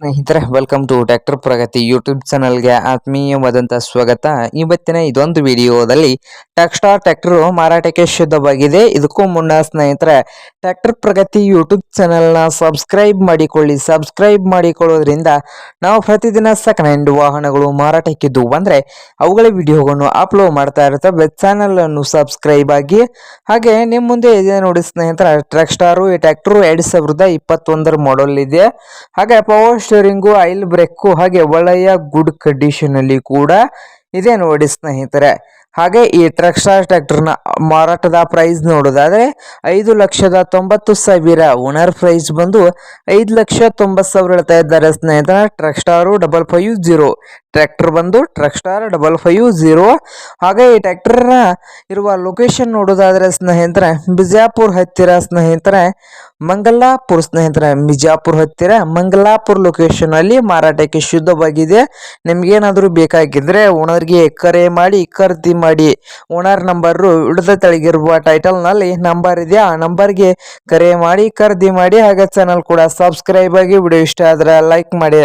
ಸ್ನೇಹಿತರೆ welcome to tractor Pragati YouTube ಚಾನಲ್ಗೆ ಆತ್ಮೀಯವಾದಂಥ ಸ್ವಾಗತ. ಇವತ್ತಿನ ಇದೊಂದು ವಿಡಿಯೋದಲ್ಲಿ ಟ್ಯಾಕ್ಸ್ಟಾರ್ ಟ್ರ್ಯಾಕ್ಟರ್ ಮಾರಾಟಕ್ಕೆ ಶುದ್ಧವಾಗಿದೆ. ಇದಕ್ಕೂ ಮುನ್ನ ಸ್ನೇಹಿತರೆ ಟ್ರ್ಯಾಕ್ಟರ್ ಪ್ರಗತಿ ಯೂಟ್ಯೂಬ್ ಚಾನಲ್ನ ಸಬ್ಸ್ಕ್ರೈಬ್ ಮಾಡಿಕೊಳ್ಳಿ. ಸಬ್ಸ್ಕ್ರೈಬ್ ಮಾಡಿಕೊಳ್ಳೋದ್ರಿಂದ ನಾವು ಪ್ರತಿದಿನ ಸೆಕೆಂಡ್ ಹ್ಯಾಂಡ್ ವಾಹನಗಳು ಮಾರಾಟಕ್ಕಿದ್ದು ಬಂದರೆ ಅವುಗಳ ವಿಡಿಯೋಗಳನ್ನು ಅಪ್ಲೋಡ್ ಮಾಡ್ತಾ ಇರ್ತವೆ. ಚಾನಲ್ ಅನ್ನು ಸಬ್ಸ್ಕ್ರೈಬ್ ಆಗಿ. ಹಾಗೆ ನಿಮ್ಮ ಮುಂದೆ ಇದೆ ನೋಡಿ ಸ್ನೇಹಿತರೆ ಟ್ರಕ್ ಸ್ಟಾರು ಈ ಟ್ರ್ಯಾಕ್ಟರ್ ಎರಡ್ ಸಾವಿರದ ಇಪ್ಪತ್ತೊಂದರ ಮಾಡಲ್ ಇದೆ. ಹಾಗೆ ಪವರ್ ಸ್ಟೇರಿಂಗು ಆಯಿಲ್ ಬ್ರೇಕು ಹಾಗೆ ಒಳ್ಳೆಯ ಗುಡ್ ಕಂಡೀಷನ್ ಅಲ್ಲಿ ಕೂಡ ಇದೆ ನೋಡಿ ಸ್ನೇಹಿತರೆ. ಹಾಗೆ ಈ ಟ್ರಕ್ ಸ್ಟಾರ್ ಟ್ರ್ಯಾಕ್ಟರ್ನ ಮಾರಾಟದ ಪ್ರೈಸ್ ನೋಡೋದಾದ್ರೆ ಐದು ಲಕ್ಷದ ತೊಂಬತ್ತು ಸಾವಿರ. ಓನರ್ ಪ್ರೈಸ್ ಬಂದು ಐದು ಲಕ್ಷ ತೊಂಬತ್ತು ಸಾವಿರ ಹೇಳ್ತಾ ಇದ್ದಾರೆ ಸ್ನೇಹಿತರ. Trakstar double five zero tractor ಬಂದು Trakstar double five zero ಹಾಗೆ ಈ ಟ್ರ್ಯಾಕ್ಟರ್ನ ಇರುವ ಲೊಕೇಶನ್ ನೋಡೋದಾದ್ರೆ ಸ್ನೇಹಿತರೆ, ಬಿಜಾಪುರ್ ಹತ್ತಿರ ಸ್ನೇಹಿತರೆ ಮಂಗಲಾಪುರ್ ಸ್ನೇಹಿತರೆ. ಬಿಜಾಪುರ್ ಹತ್ತಿರ ಮಂಗಲಾಪುರ್ ಲೊಕೇಶನ್ ಅಲ್ಲಿ ಮಾರಾಟಕ್ಕೆ ಶುದ್ಧವಾಗಿದೆ. ನಿಮ್ಗೇನಾದರೂ ಬೇಕಾಗಿದ್ರೆ ಓನರ್ಗೆ ಕರೆ ಮಾಡಿ ಖರೀದಿ ಮಾಡಿ. ಓನರ್ ನಂಬರು ಹಿಡಿದ ತಳಗಿರುವ ಟೈಟಲ್ನಲ್ಲಿ ನಂಬರ್ ಇದೆ ಆ ನಂಬರ್ಗೆ ಕರೆ ಮಾಡಿ, ಖರೀದಿ ಮಾಡಿ. ಹಾಗೆ ಚಾನಲ್ ಕೂಡ ಸಬ್ಸ್ಕ್ರೈಬ್ ಆಗಿ ವಿಡಿಯೋ ಇಷ್ಟ ಆದರೆ ಲೈಕ್ ಮಾಡಿ.